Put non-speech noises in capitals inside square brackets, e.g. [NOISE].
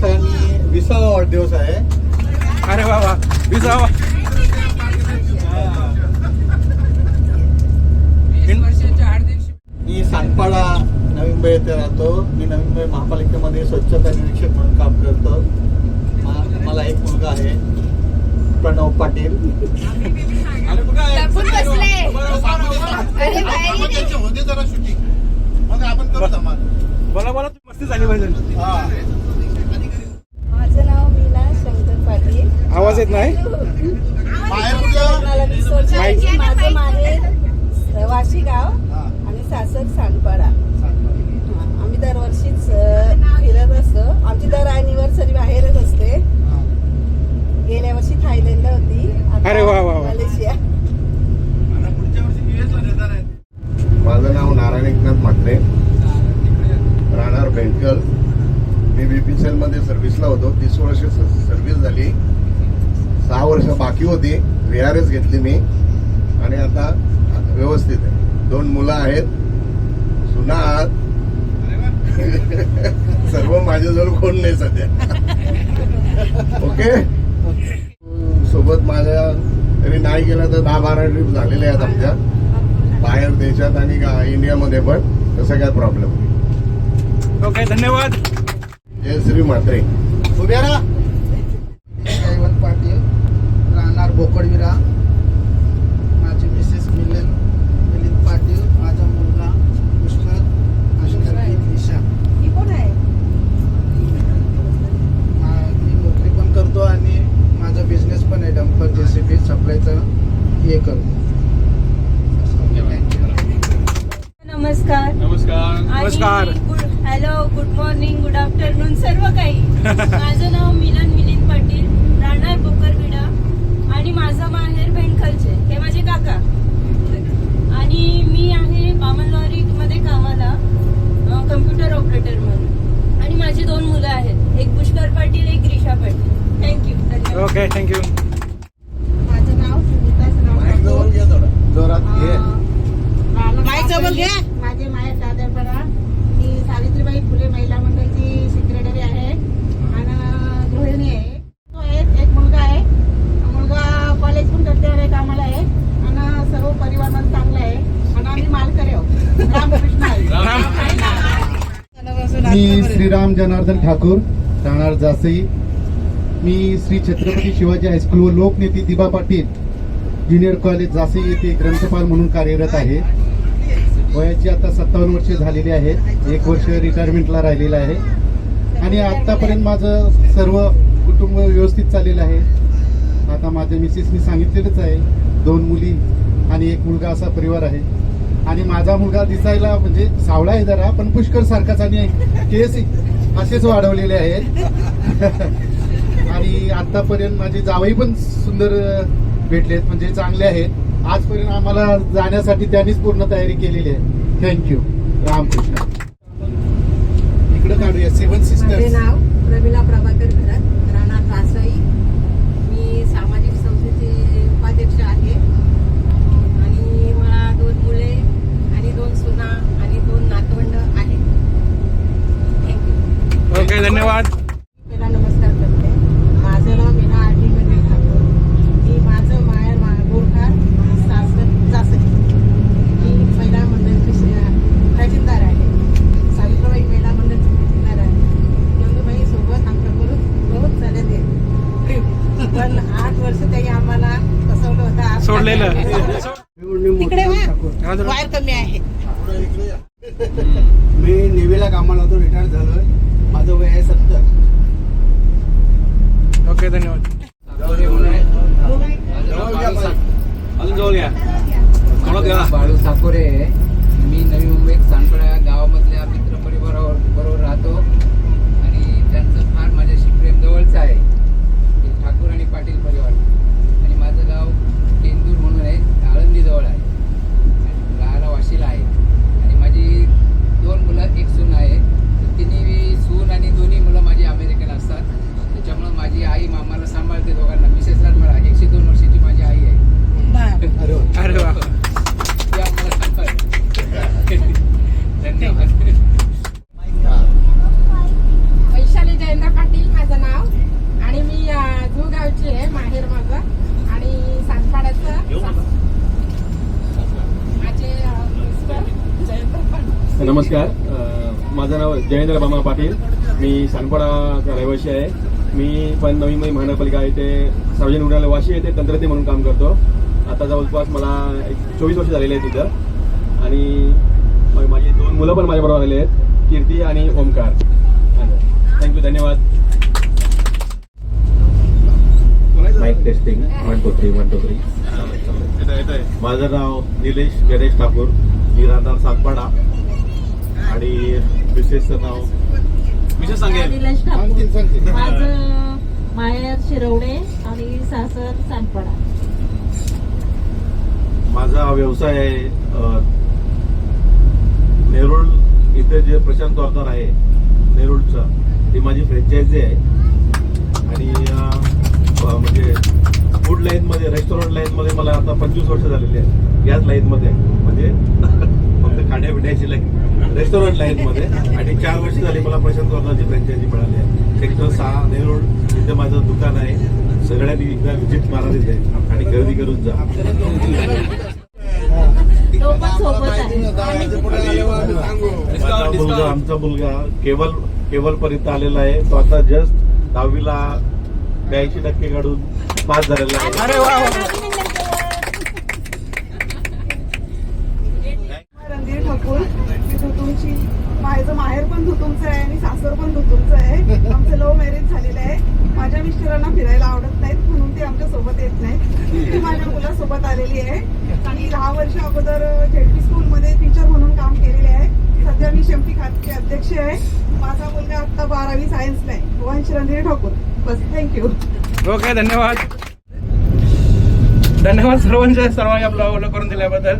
वाढदिवस आहे. अरे वा वा. विसावा. मी सांगपाडा नवी मुंबई येथे राहतो. मी नवी मुंबई महापालिकेमध्ये स्वच्छता निरीक्षक म्हणून काम करतो. मला एक मुलगा आहे प्रणव पाटील. बोला बोला तू मस्ती झाली पाहिजे माझं नाव मीना शंकर पाटील आवाज येत नाही. माझं माहेर वाशी गाव आणि सासर सांडपाडा. हा, आम्ही दरवर्षीच फिरत असतो. आमची दर अॅनिव्हर्सरी बाहेरच असते. गेल्या वर्षी थायलंडला होती. आता अरे वा, वा. मलेशिया. माझं नाव नारायण एकनाथ म्हात्रे. राहणार बेंटकल. मी बी पी सी एलमध्ये सर्व्हिसला होतो. तीस वर्ष सर्व्हिस झाली. सहा वर्ष बाकी होती. व्ही आर एस घेतली मी. आणि आता व्यवस्थित आहे. दोन मुलं आहेत. सुना आहात. [LAUGHS] सर्व माझ्याजवळ कोण नाही सध्या. [LAUGHS] ओके? सोबत माझ्या तरी नाही गेलं तर दहा बारा ट्रिप झालेल्या आहेत आमच्या. बाहेर देशात आणि इंडियामध्ये पण. तसं काय प्रॉब्लेम नाही. ओके धन्यवाद. जय श्री म्हात्रे. उभ्या राहा जयवंत पाटील राहणार बोकडविरा माझी मिसेस मिलन मिलिंद पाटील माझा मुलगा पुष्कर आणि निशा. ही कोण आहे? मा- मी नोकरी पण करतो आणि माझा बिझनेस पण आहे डंपर जे सी बी सप्लायचं हे करतो नमस्कार. नमस्कार. नमस्कार. Hello good morning good afternoon सर्व काही. [LAUGHS] माझं नाव मिलन मिलिंद पाटील राहणार बोकरविडा आणि माझं माहेर भेंडखलचे हे माझे काका. आणि मी आहे बामन लॉरी मध्ये कामाला कम्प्युटर ऑपरेटर म्हणून. आणि माझी दोन मुलं आहेत एक पुष्कर पाटील एक ग्रीषा पाटील. थँक्यू धन्यवाद. ओके थँक्यू माझं नाव सुनीता माझे माहेर दादरपडा. मी सावित्रीबाई फुले महिला मंडळची सेक्रेटरी आहे आणि गृहिणी आहे तो एक एक मुलगा आहे मुलगा कॉलेज पण करते आहे कामाला आहे आणि सर्व परिवार मला चांगला आहे आणि आम्ही मालकरी आहोत रामकृष्ण मी श्रीराम जनार्दन ठाकूर राहणार जासई. मी श्री छत्रपती शिवाजी हायस्कूल व लोकनेते दिबा पाटील ज्युनियर कॉलेज जासई येथे ग्रंथपाल म्हणून कार्यरत आहे. वयाची आता सत्तावन्न वर्षे झालेली आहेत एक वर्ष रिटायरमेंटला राहिलेलं आहे. आणि आत्तापर्यंत माझं सर्व कुटुंब व्यवस्थित चाललेलं आहे. आता माझ्या मिसेसनी सांगितलेलंच आहे दोन मुली आणि एक मुलगा असा परिवार आहे. आणि माझा मुलगा दिसायला म्हणजे सावळा आहे जरा पण पुष्कर सारखाच आणि केस असेच वाढवलेले आहेत. [LAUGHS] आणि आतापर्यंत माझे जावई पण सुंदर भेटलेत म्हणजे चांगले आहेत. आजपर्यंत आम्हाला जाण्यासाठी त्यांनीच पूर्ण तयारी केलेली आहे. थँक्यू रामकृष्ण इकडे काढूया सेवन माझे सिस्टर्स नाव प्रमिला प्रभाकर घरात राणा कासाई मी सामाजिक संस्थेचे उपाध्यक्ष आहे आणि मला दोन मुले आणि दोन सुना आणि दोन नातवंड आहेत थँक्यू ओके धन्यवाद. पहिला नमस्कार करते. माझं नाव मीना आरटी गणेश ठाकूर. मी माझं माहेर मा गोरखार सासर जासरी मी महिला खजिनदार आहे. सावित्रीबाई महिला खजिनदार आहे. नंदुबाई सोबत बहुत झाले ते पण आठ वर्ष त्यांनी आम्हाला फसवलं होतं. आज- सोडलेलं. तिकडे वा. वायर कमी आहे. मी नेव्हीला कामाला होतो रिटायर झालोय. माझं वय आहे सत्तर. ओके धन्यवाद. अजून जवळ घ्या थोडं घ्या बाळू साकोरे आहे. मी नवी मुंबईत सांडपडा या गावामधल्या मित्र परिवारावर बरोबर राहतो आणि त्यांचं फार माझ्याशी प्रेम जवळचं आहे ते ठाकूर आणि पाटील परिवार आणि माझं गाव टेंदूर म्हणून आहे आळंदी जवळ आहे राहायला वाशीला आहे आणि माझी दोन मुलं एक सून आहे तर तिन्ही सून आणि दोन्ही मुलं माझी अमेरिकेला असतात त्याच्यामुळं माझी आई मामाला सांभाळते दोघांना मिसेसला मला एकशे दोन वर्षाची माझी आई आहे अरे वा ती आम्हाला सांभाळते धन्यवाद नमस्कार. माझं नाव जयेंद्र बामा पाटील. मी सानपाडाचा रहिवासी आहे. मी पण नवी मुंबई महानगरपालिका येथे सार्वजनिक रुग्णालय वाशी येथे तंत्रज्ञ म्हणून काम करतो. आता जवळपास मला एक चोवीस वर्ष झालेले आहेत तिथं आणि मग माझी दोन मुलं पण माझ्याबरोबर आलेली आहेत. कीर्ती आणि ओमकार. थँक्यू धन्यवाद. Mike testing one two three one two three माझं नाव निलेश गणेश ठाकूर. मी राहणार सातपाडा आणि मिसेसचं नाव. विशेष सांगेल. निलेश ठाकूर. माझं माहेर शिरवडे आणि सासर सानपाडा माझा व्यवसाय आहे अ, नेरुळ इथे जे प्रशांत द्वारदार आहे नेरुळचा ती माझी फ्रँचायझी आहे. आणि अ, अ, म्हणजे फूड लाईनमध्ये रेस्टॉरंट लाईनमध्ये मला आता पंचवीस वर्ष झालेली आहे याच लाईनमध्ये म्हणजे [LAUGHS] फक्त खाण्यापिण्याची लाईन रेस्टॉरंट लाईनमध्ये आणि चार वर्ष झाली मला प्रशांत द्वारदारची फ्रँचायझी मिळाली. आहे सेक्टर सहा नेरुळ इथे माझं दुकान आहे. सगळ्यांनी एकदा व्हिजिट मारा तिथे आणि खरेदी करून जा. मुलगा आमचा मुलगा केवल केवल पर्यंत आलेला आहे. तो आता जस्ट दहावीला ब्याऐंशी टक्के काढून पास झालेला आहे अरे वा वा. रणधीर ठाकूर मी धुतुमची माझं माहेर पण धुतुमचं आहे आणि सासर पण धुतुमचं आहे. आमचं लव्ह मॅरेज झालेलं आहे. माझ्या मिस्टरांना फिरायला आवडत नाहीत म्हणून ते आमच्यासोबत येत नाहीत. ती माझ्या मुलासोबत आलेली आहे. आणि दहा वर्ष अगोदर झेडपी स्कूलमध्ये टीचर म्हणून काम केलेले आहे. सध्या मी शेमटी खात्याचे अध्यक्ष आहे. माझा मुलगा आता बारावी सायन्सला आहे. वंश रणधीर ठाकूर. बस थँक्यू ओके धन्यवाद. धन्यवाद सर्वांचे सर्वांनी आपलं करून दिल्याबद्दल.